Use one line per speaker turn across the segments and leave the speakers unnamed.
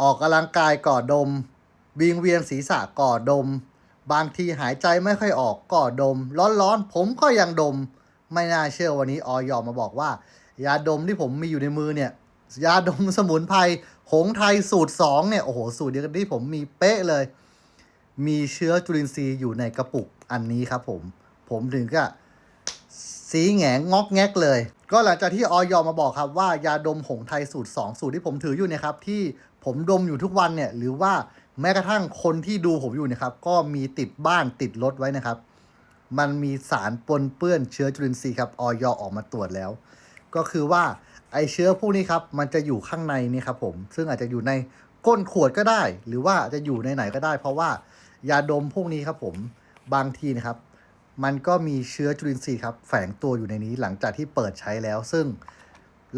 ออกกำลังกายก่อดม วิงเวียนศีรษะก่อดม บางทีหายใจไม่ค่อยออกก่อดม ร้อนๆ ผมก็ยังดม ไม่น่าเชื่อวันนี้ออยมาบอกว่า ยาดมที่ผมมีอยู่ในมือเนี่ย ยาดมสมุนไพรหงไทยสูตร 2 เนี่ย โอ้โห สูตรเดียวกันที่ผมมีเป๊ะเลย มีเชื้อจุลินทรีย์อยู่ในกระปุกอันนี้ครับผม ผมถึงก็ สีแหงงงอกแงกเลย ก็หลังจากที่ออยมาบอกครับว่ายาดมหงไทยสูตร 2 สูตรที่ผมถืออยู่เนี่ยครับที่ผมดมอยู่ทุกวันเนี่ยหรือว่าแม้กระทั่งคนที่ดูผมอยู่เนะครับก็มีติดบ้านติดรถไว้นะครับ มันมีสารปนเปื้อนเชื้อจุลินทรีย์ครับออยออกมาตรวจแล้ว ก็คือว่าไอเชื้อพวกนี้ครับมันจะอยู่ข้างในนี่ครับผมซึ่งอาจจะอยู่ในก้นขวดก็ได้ หรือว่าจะอยู่ในไหนก็ได้ เพราะว่ายาดมพวกนี้ครับผมบางทีนะครับ มันก็มีเชื้อจุลินทรีย์ครับแฝงตัวอยู่ในนี้หลังจากที่เปิดใช้แล้ว ซึ่ง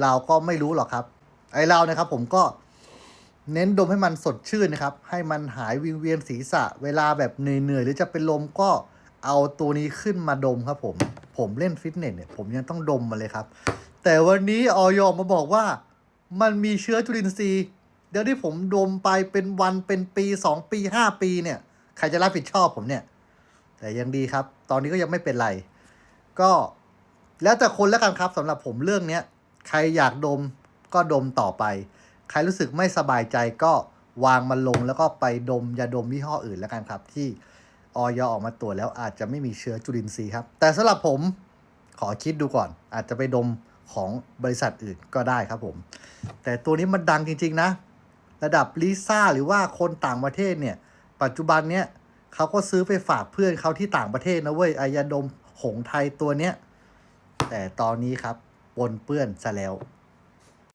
เราก็ไม่รู้หรอกครับ ไอเรานะครับ ผมก็เน้นดมให้มันสดชื่นนะครับ ให้มันหายวิงเวียนศีรษะ เวลาแบบเหนื่อยๆ หรือจะเป็นลมก็เอาตัวนี้ขึ้นมาดมครับผม ผมเล่นฟิตเนสเนี่ยผมยังต้องดมมาเลยครับ แต่วันนี้ออยมาบอกว่า มันมีเชื้อจุลินทรีย์ เดี๋ยวที่ผมดมไปเป็นวันเป็นปีสองปีห้าปีเนี่ย ใครจะรับผิดชอบผมเนี่ย แต่ยังดีครับ ตอนนี้ก็ยังไม่เป็นไร ก็แล้วแต่คนแล้วกันครับสำหรับผมเรื่องเนี้ยใครอยากดมก็ดมต่อไป ใครรู้สึกไม่สบายใจก็วางมันลงแล้วก็ไปดมยาดมยี่ห้ออื่นแล้วกันครับ ที่ออยออกมาตรวจแล้วอาจจะไม่มีเชื้อจุลินทรีย์ครับ แต่สำหรับผมขอคิดดูก่อน อาจจะไปดมของบริษัทอื่นก็ได้ครับผม แต่ตัวนี้มันดังจริง ๆ นะ ระดับลิซ่าหรือว่าคนต่างประเทศเนี่ย ปัจจุบันเนี้ย เขาก็ซื้อไปฝากเพื่อนเขาที่ต่างประเทศนะเว้ยไอยาดมหงไทยตัวเนี้ย แต่ตอนนี้ครับปนเปื้อนซะแล้ว